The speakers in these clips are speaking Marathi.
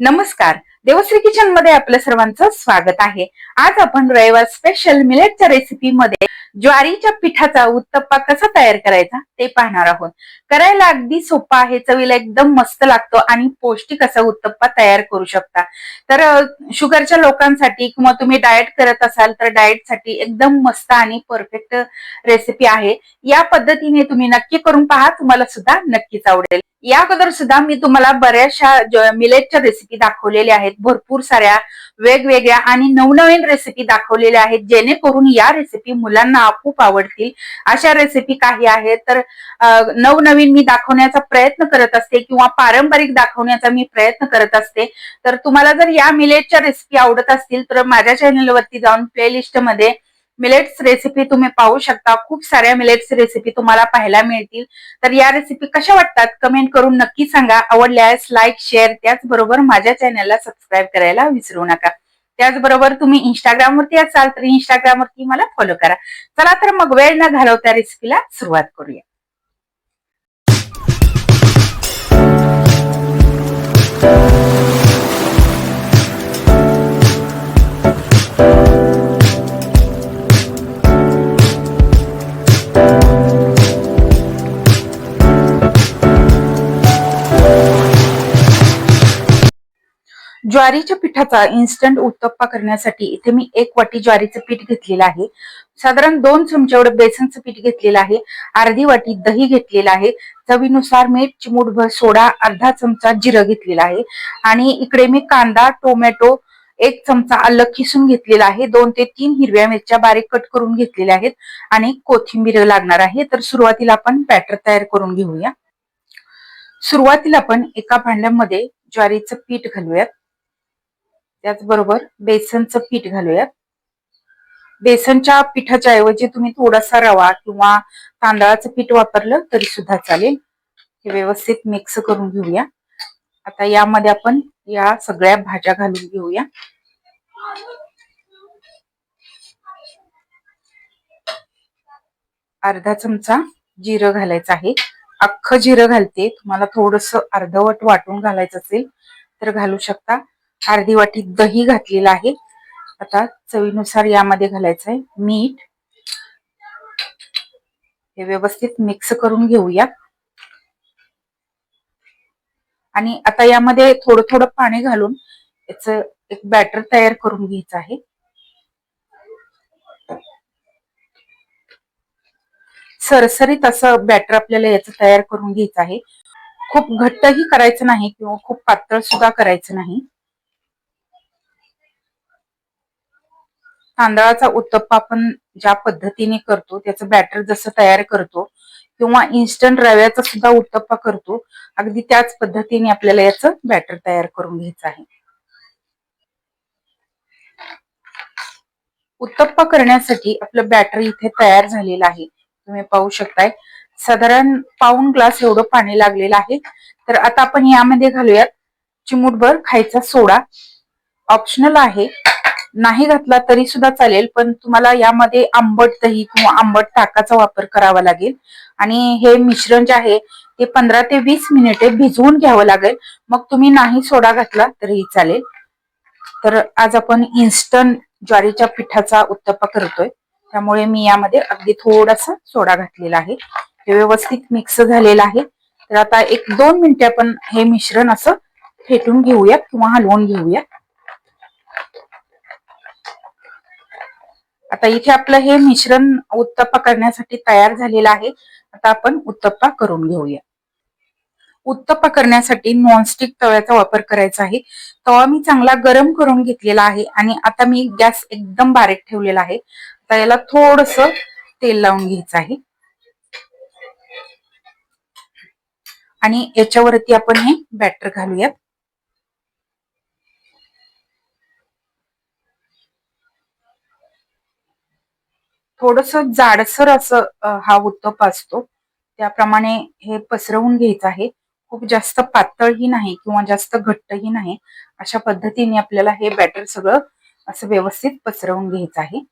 नमस्कार. देवश्री किचनमध्ये आपलं सर्वांचं स्वागत आहे. आज आपण रविवार स्पेशल मिलेटच्या रेसिपी मध्ये ज्वारीच्या पिठाचा उत्तप्पा कसा तयार करायचा ते पाहणार आहोत. करायला अगदी सोपा आहे चवीला एकदम मस्त लागतो आणि पौष्टिक असा उत्तप्पा तयार करू शकता. तर शुगरच्या लोकांसाठी किंवा तुम्ही डाएट करत असाल तर डाएटसाठी एकदम मस्त आणि परफेक्ट रेसिपी आहे. या पद्धतीने तुम्ही नक्की करून पहा तुम्हाला सुद्धा नक्कीच आवडेल. या अगोदर सुद्धा मी तुम्हाला बऱ्याचशा मिलेटच्या रेसिपी दाखवलेल्या आहेत. भरपूर साऱ्या वेगवेगळ्या आणि नवनवीन रेसिपी दाखवलेल्या आहेत जेणेकरून या रेसिपी मुलांना खूप आवडतील. अशा रेसिपी काही आहेत तर नवनवीन मी दाखवण्याचा प्रयत्न करत असते किंवा पारंपरिक दाखवण्याचा मी प्रयत्न करत असते. तर तुम्हाला जर या मिलेटच्या रेसिपी आवडत असतील तर माझ्या चॅनलवरती जाऊन प्लेलिस्टमध्ये मिलेट्स रेसिपी तुम्ही पाहू शकता. खूप साऱ्या मिलेट्स रेसिपी तुम्हाला पाहायला मिळतील. तर या रेसिपी कशा वाटतात? कमेंट करून नक्की सांगा. आवडल्यास लाईक शेअर त्याचबरोबर माझ्या चॅनलला सबस्क्राईब करायला विसरू नका. त्याचबरोबर तुम्ही इंस्टाग्रामवरती असाल तर इंस्टाग्रामवरती मला फॉलो करा. चला तर मग वेळ न घालवता रेसिपीला सुरुवात करूया. ज्वारीच्या पिठाचा इन्स्टंट उत्तप्पा करण्यासाठी इथे मी एक वाटी ज्वारीचं पीठ घेतलेलं आहे. साधारण दोन चमचे एवढं बेसनचं पीठ घेतलेलं आहे. अर्धी वाटी दही घेतलेलं आहे. चवीनुसार मीठ चिमूटभर सोडा अर्धा चमचा जिरं घेतलेला आहे. आणि इकडे मी कांदा टोमॅटो एक चमचा आलं खिसून घेतलेला आहे. दोन ते तीन हिरव्या मिरच्या बारीक कट करून घेतलेल्या आहेत. आणि कोथिंबीर लागणार आहे. तर सुरुवातीला आपण बॅटर तयार करून घेऊया. सुरुवातीला आपण एका भांड्यामध्ये ज्वारीचं पीठ घालूयात. त्याचबरोबर बेसनचं पीठ घालूयात. बेसनच्या पिठाच्या ऐवजी तुम्ही थोडासा रवा किंवा तांदळाचं पीठ वापरलं तरी सुद्धा चालेल. हे व्यवस्थित मिक्स करून घेऊया. आता यामध्ये आपण या सगळ्या भाज्या घालून घेऊया. अर्धा चमचा जिरं घालायचं आहे. अख्खं जिरं घालते. तुम्हाला थोडस अर्धवट वाटून घालायचं असेल तर घालू शकता. अर्धी वाटी दही घातलेलं आहे. आता चवीनुसार यामध्ये घालायचं आहे मीठ. हे व्यवस्थित मिक्स करून घेऊया. आणि आता यामध्ये थोडं थोडं पाणी घालून याच एक बॅटर तयार करून घ्यायचं आहे. सरसरीत असं बॅटर आपल्याला याचं तयार करून घ्यायचं आहे. खूप घट्टही करायचं नाही किंवा खूप पातळ सुद्धा करायचं नाही. तांदळाचा उत्तप्पा आपण ज्या पद्धतीने करतो त्याचं बॅटर जसं तयार करतो किंवा इन्स्टंट रव्याचा सुद्धा उत्तप्पा करतो अगदी त्याच पद्धतीने आपल्याला याचं बॅटर तयार करून घ्यायचं आहे. उत्तप्पा करण्यासाठी आपलं बॅटर इथे तयार झालेलं आहे. तुम्ही पाहू शकताय. साधारण पाऊन ग्लास एवढं पाणी लागलेलं आहे. तर आता आपण यामध्ये घालूयात चिमूटभर खायचा सोडा. ऑप्शनल आहे. नाही घातला तरी सुद्धा चालेल पण तुम्हाला यामध्ये आंबट दही किंवा आंबट ताकाचा वापर करावा लागेल. आणि हे मिश्रण जे आहे ते पंधरा ते वीस मिनिटे भिजवून घ्यावं लागेल. मग तुम्ही नाही सोडा घातला तरीही चालेल. तर आज आपण इन्स्टंट ज्वारीच्या पिठाचा उत्तप्पा करतोय. त्यामुळे मी यामध्ये अगदी थोडासा सोडा घातलेला आहे. हे व्यवस्थित मिक्स झालेलं आहे. तर आता एक दोन मिनिटे आपण हे मिश्रण असं फेटून घेऊया किंवा हलवून घेऊया आता इथे आपलं हे मिश्रण उत्तप्पा करण्यासाठी तयार झालेलं आहे. आता आपण उत्तप्पा करून घेऊया. उत्तप्पा करण्यासाठी नॉनस्टिक तव्याचा वापर करायचा आहे. तवा मी चांगला गरम करून घेतलेला आहे आणि आता मी गॅस एकदम बारीक ठेवलेला आहे. आता याला थोडस तेल लावून घ्यायचं आहे. आणि याच्यावरती आपण हे बॅटर घालूयात. थोडस जाडसर असं हा उत्तप असतो. त्याप्रमाणे हे पसरवून घ्यायचं आहे. खूप जास्त पातळही नाही किंवा जास्त घट्टही नाही. अशा पद्धतीने आपल्याला हे बॅटर सगळं असं व्यवस्थित पसरवून घ्यायचं आहे.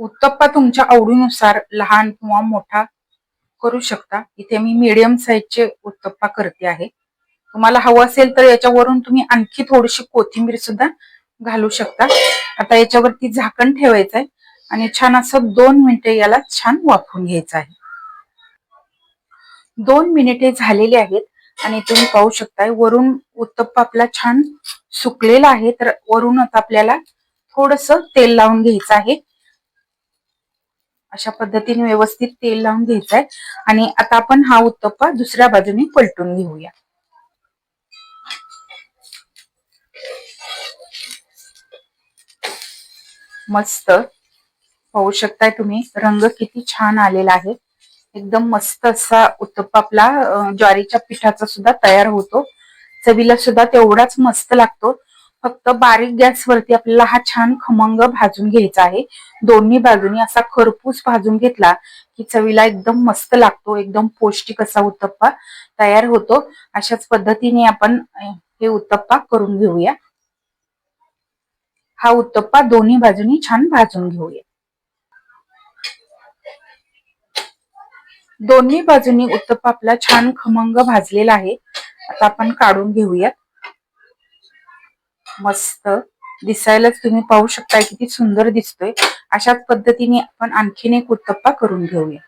उत्तप्पा तुमच्या आवडीनुसार लहान किंवा मोठा करू शकता. इथे मी मीडियम साईजचे उत्तप्पा करते आहे. तुम्हाला हवं असेल तर याच्यावरून तुम्ही आणखी थोडीशी कोथिंबीर सुद्धा घालू शकता. आता याच्यावरती झाकण ठेवायचं आहे आणि छान असं दोन मिनिटे याला छान वाफून घ्यायचं आहे. दोन मिनिटे झालेली आहेत आणि तुम्ही पाहू शकताय वरून उत्तप्पा आपला छान सुकलेला आहे. तर वरूनच आपल्याला थोडस तेल लावून घ्यायचं आहे. अशा पद्धतीने व्यवस्थित तेल लावून घ्यायचं आहे आणि आता आपण हा उत्तप्पा दुसऱ्या बाजूने पलटून घेऊया. मस्त. पाहू शकताय तुम्ही. रंग किती छान आलेला आहे. एकदम मस्त असा उत्तप्पा आपला ज्वारीच्या पिठाचा सुद्धा तयार होतो. चवीला सुद्धा तेवढाच मस्त लागतो. फक्त बारीक गॅसवरती आपल्याला हा छान खमंग भाजून घ्यायचा आहे. दोन्ही बाजूनी असा खरपूस भाजून घेतला की चवीला एकदम मस्त लागतो. एकदम पौष्टिक असा उत्तप्पा तयार होतो. अशाच पद्धतीने आपण हे उत्तप्पा करून घेऊया. हा उत्तप्पा दोन्ही बाजूनी छान भाजून घेऊया. दोन्ही बाजूनी उत्तप्पा आपला छान खमंग भाजलेला आहे. आता आपण काढून घेऊयात. मस्त. दिसायलाच तुम्ही पाहू शकता किती सुंदर दिसतोय. अशाच पद्धतीने आपण आणखीन एक उत्तप्पा करून घेऊया.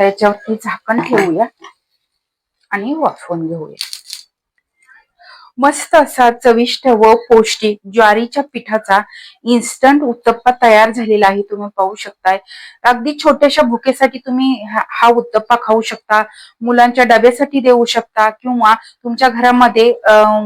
आता याच्यावरती झाकण ठेवूया आणि वाफवून घेऊया. मस्त असा चविष्ट व पौष्टिक ज्वारीच्या पिठाचा इन्स्टंट उत्तप्पा तयार झालेला आहे. तुम्ही पाहू शकताय. अगदी छोट्याशा भुकेसाठी तुम्ही हा उत्तप्पा खाऊ शकता. मुलांच्या डब्यासाठी देऊ शकता किंवा तुमच्या घरामध्ये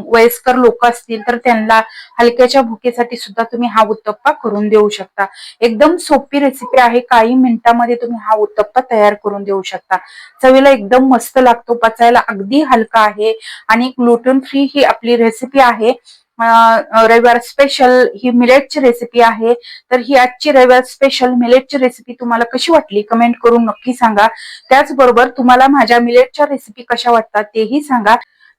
वयस्कर लोक असतील तर त्यांना हलक्याच्या भुकेसाठी सुद्धा तुम्ही हा उत्तप्पा करून देऊ शकता. एकदम सोपी रेसिपी आहे. काही मिनिटांमध्ये तुम्ही हा उत्तप्पा तयार करून देऊ शकता. चवीला एकदम मस्त लागतो. पचायला अगदी हलका आहे. आणि ग्लुटन फ्री ही आपली रेसिपी आहे. रविवार स्पेशल ही मिलेटची रेसिपी आहे. तर ही आजची रविवार स्पेशल मिलेटची रेसिपी तुम्हाला कशी वाटली? कमेंट करून नक्की सांगा. त्याचबरोबर तुम्हाला माझ्या मिलेटच्या रेसिपी कशा वाटतात तेही सांगा.